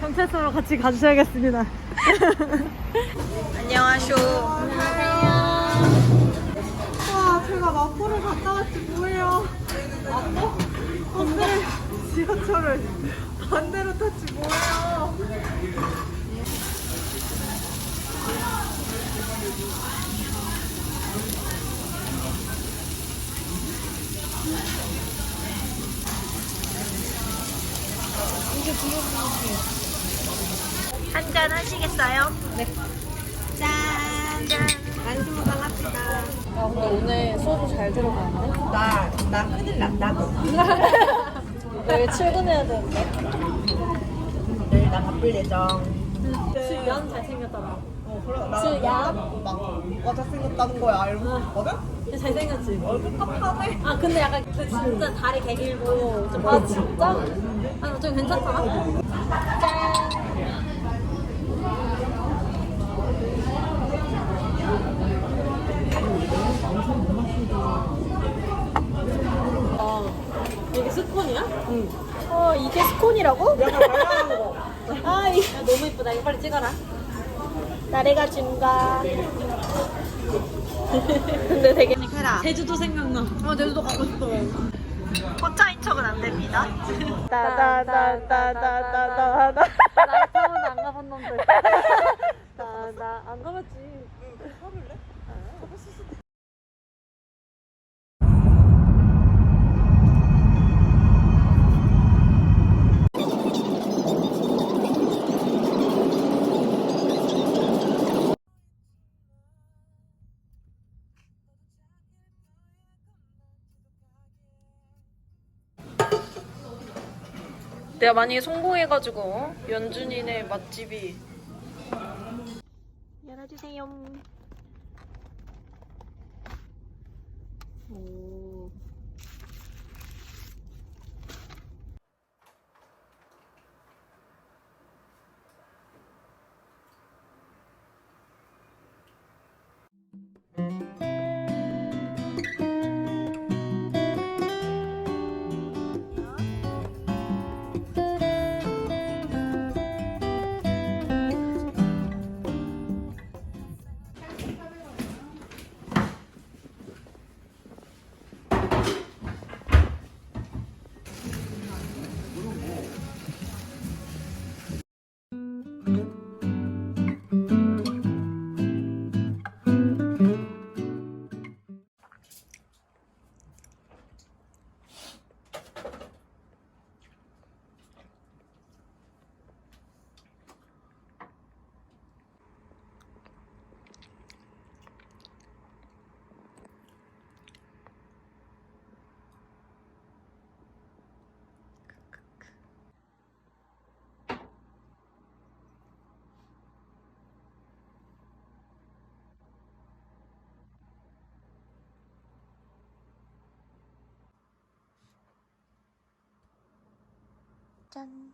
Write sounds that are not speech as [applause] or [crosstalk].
경찰서로 같이 가주셔야겠습니다. 안녕하쇼. 와, 제가 마포를 갔다 왔지 뭐예요? 마포? 버스를 지하철을 반대로 탔지 뭐예요? 한 잔 하시겠어요? 네. 짠. 짠. 안심을 갈랍시다. 아 근데 오늘 소주 잘 들어가는데? 나, 나 큰일 났다. 내일 [laughs] 출근해야 되는데? 내일 나 바쁠 예정. 주연 잘생겼잖아 어, 그래. 나 주연? 막, 뭐가 잘생겼다는 거야. 알고 있거든? 잘생겼지? 얼굴 깜깜해. 아 근데 약간 그 진짜 다리 개 길고 좀아 진짜? 아니 좀 괜찮잖아? 짠 어, 이게 스콘이야? 응. 어, 이게 스콘이라고? [laughs] 아, 이 너무 이쁘다. 이거 빨리 찍어라. 나래가 준가. [laughs] 근데 되게. 제주도 생각나. 아, 제주도 가고 싶어요. 혼자인 척은 안 됩니다. 따다다다다다다다. 나 처음 안 가본 놈들. 나나안 가봤지. 내 가 만약에 성공해가지고 연준이네 맛집이 열어주세요. 오. 짠.